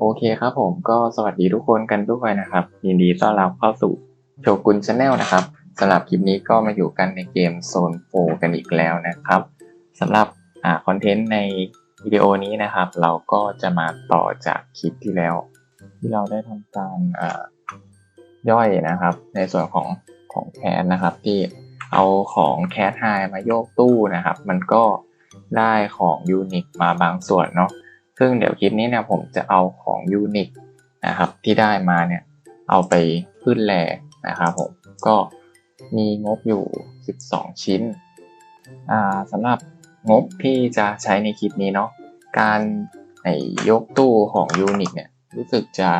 โอเคครับผมก็สวัสดีทุกคนกันด้วยนะครับ ยินดีต้อนรับเข้าสู่โชกุนชาแนลนะครับสำหรับคลิปนี้ก็มาอยู่กันในเกมโซนโฟกันอีกแล้วนะครับสำหรับอคอนเทนต์ในวิดีโอนี้นะครับ เราก็จะมาต่อจากคลิปที่แล้ว ที่เราได้ทำการย่อยนะครับ ในส่วนของของแคสนะครับ ที่เอาของแคสไฮมาโยกตู้นะครับ มันก็ได้ของยูนิคมาบางส่วนเนาะ ซึ่งเดี๋ยวคลิปนี้เนี่ยผมจะเอาของยูนิคนะครับที่ได้มาเนี่ยเอาไปขึ้นแลนะครับผมก็มีงบอยู่ 12 ชิ้นอ่าสำหรับงบที่จะใช้ในคลิปนี้เนาะการไอยกตู้ของยูนิคเนี่ยรู้สึกจะ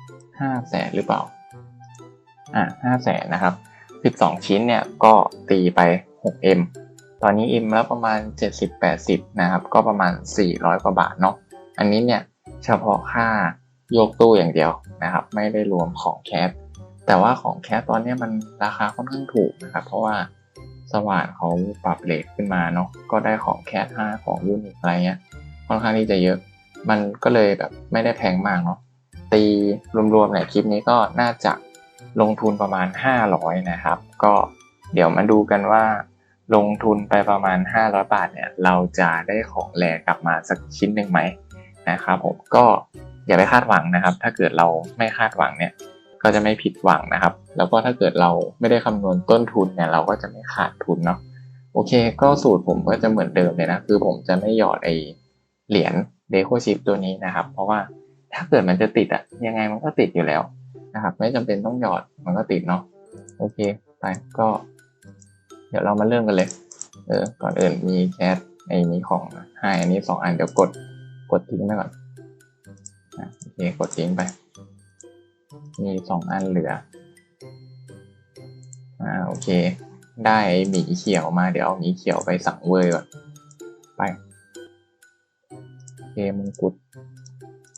5 แสนหรือเปล่าอ่า5แสนนะครับ 12 ชิ้นเนี่ยก็ตีไป 6M ตอนนี้ M แล้วประมาณ 70-80 นะครับ ก็ประมาณ 400 กว่าบาทเนาะ อันนี้เนี่ยเฉพาะค่ายกตู้อย่างเดียวนะครับ ไม่ได้รวมของแคสแต่ว่าของแคสตอนนี้มันราคาค่อนข้างถูกนะครับ เพราะว่าสว่านเขาปรับเลทขึ้นมาเนาะ ก็ได้ของแคส5ของยูนิคอะไรเงี้ย ค่อนข้างที่จะเยอะ มันก็เลยแบบไม่ได้แพงมากเนาะ ตีรวมๆเนี่ยคลิปนี้ก็น่าจะลงทุนประมาณ 500 นะครับ ก็เดี๋ยวมาดูกันว่า ลงทุนไปประมาณ 500 บาทเนี่ยเราจะได้ของแลกลับมาสักชิ้นหนึ่งไหมนะครับผมก็อย่าไปคาดหวังนะครับ ถ้าเกิดเราไม่คาดหวังเนี่ยก็จะไม่ผิดหวังนะครับ แล้วก็ถ้าเกิดเราไม่ได้คำนวณต้นทุนเนี่ยเราก็จะไม่ขาดทุนเนาะโอเค ก็สูตรผมก็จะเหมือนเดิมเลยนะคือผมจะไม่หยอดไอเหรียญเดโคชิปตัวนี้นะครับ เพราะว่าถ้าเกิดมันจะติดอะยังไงมันก็ติดอยู่แล้วนะครับ ไม่จำเป็นต้องหยอดมันก็ติดเนาะโอเค ไปก็ เดี๋ยวเรามาเริ่มกันเลย เออ ก่อนอื่นมีแคสไอ้นี้ของให้อันนี้สองอันเดี๋ยวกด กดทิ้งไปก่อนโอเค กดทิ้งไป มีสองอันเหลือ อ่า โอเค ได้หมีเขียวมา เดี๋ยวเอาหมีเขียวไปสั่งเวยก่อน ไปโอเคมงกุฎ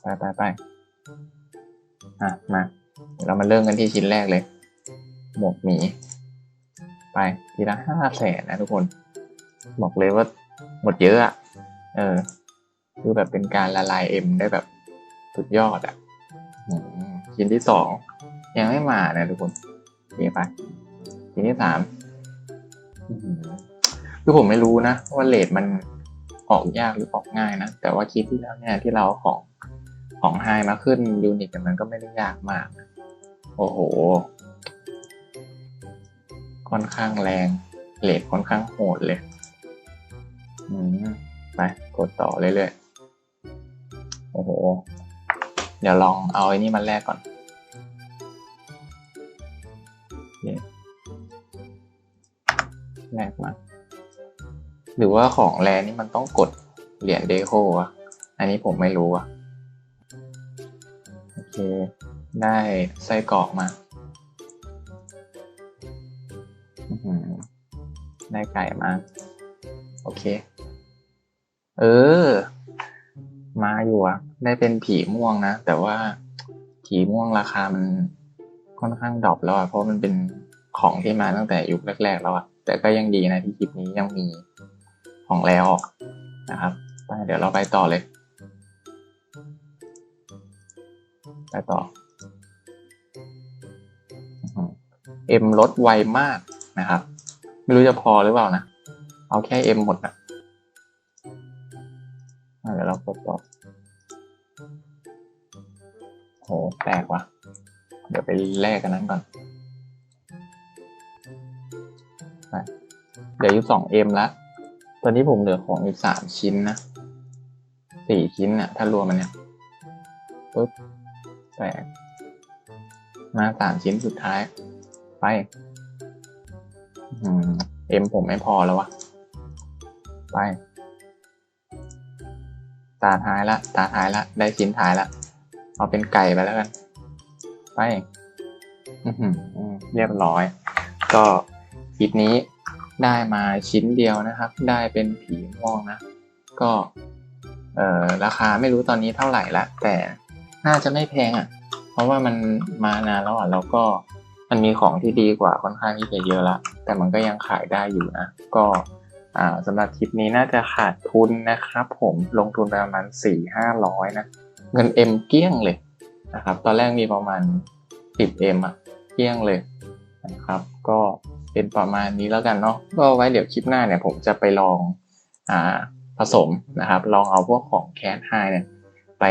ไปไปไปอะ มา เดี๋ยวเรามาเริ่มกันที่ชิ้นแรกเลย หมวกหมี ไปทีละห้าแสนนะทุกคน บอกเลยว่าหมดเยอะอะเออ คือแบบเป็นการละลายเอ็มได้แบบสุดยอดอะอืมชิ้นที่สองยังไม่มานะทุกคนนี่ไปชิ้นที่สามคือผมไม่รู้นะว่าเลทมันออกยากหรือออกง่ายนะ แต่ว่าคลิปที่แล้วเนี่ยที่เราของของไฮมาขึ้นยูนิตมันก็ไม่ได้ยากมาก โอ้โห ค่อนข้างแรงเลทค่อนข้างโหดเลย อืมไปกดต่อเรื่อยๆ โอ้โห เดี๋ยวลองเอาไอ้นี่มาแลกก่อนนี่แลกมา หรือว่าของแรนี่มันต้องกดเหรียญเดโคอะอันนี้ผมไม่รู้อะโอเค ได้ไส้กรอกมา ได้ไก่มา โอเค เออ มาอยู่อะได้เป็นผีม่วงนะ แต่ว่าผีม่วงราคามันค่อนข้างดรอปแล้วอะเพราะมันเป็นของที่มาตั้งแต่ยุคแรก ๆ แล้วอะแต่ก็ยังดีนะที่คลิปนี้ยังมีของแล้วนะครับไปเดี๋ยวเราไปต่อเลย ไปต่อเอ็มลดไวมากนะครับ ไม่รู้จะพอหรือเปล่านะ เอาแค่เอ็มหมดนะเดี๋ยวเรากดต่อโหแตกว่ะ เดี๋ยวไปแลกกันนั้นก่อนเดี๋ยวอยู่สองเอ็มละ ตอนนี้ผมเหลือของอยู่สามชิ้นนะสี่ชิ้นน่ะถ้ารวมมันเนี่ยปึ๊บแตกมาสามชิ้นสุดท้าย ไป เอ็มผมไม่พอแล้ววะ ไป ตาท้ายละ ตาท้ายละ ได้ชิ้นท้ายละ เอาเป็นไก่ไปแล้วกัน ไปอือหือเรียบร้อย ก็คลิปนี้ได้มาชิ้นเดียวนะครับ ได้เป็นผีม่วงนะ ก็ เออราคาไม่รู้ตอนนี้เท่าไหร่ละ แต่น่าจะไม่แพงอะ เพราะว่ามันมานานแล้วอะ แล้วก็มันมีของที่ดีกว่าค่อนข้างที่จะเยอะละ แต่มันก็ยังขายได้อยู่นะ ก็สำหรับคลิปนี้น่าจะขาดทุนนะครับผมลงทุนประมาณสี่ห้าร้อยนะ เงิน M เกี้ยงเลยนะครับ ตอนแรกมีประมาณ 10M อะเกี้ยงเลยนะครับ ก็เป็นประมาณนี้แล้วกันเนาะก็ไว้เดี๋ยวคลิปหน้าเนี่ยผมจะไปลองอผสมนะครับ ลองเอาพวกของแค t ไฮเนี่ยไป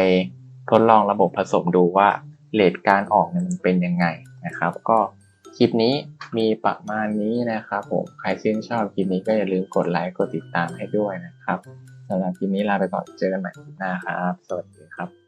ทดลองระบบผสมดูว่าเลทการออกเนี่ยมันเป็นยังไงนะครับ ก็คลิปนี้ มีประมาณนี้นะครับผม ใครชื่นชอบคลิปนี้ก็อย่าลืมกดไลค์ กดติดตามให้ด้วยนะครับสำหรับคลิปนี้ลาไปก่อน เจอกันใหม่คลิปหน้าครับ สวัสดีครับ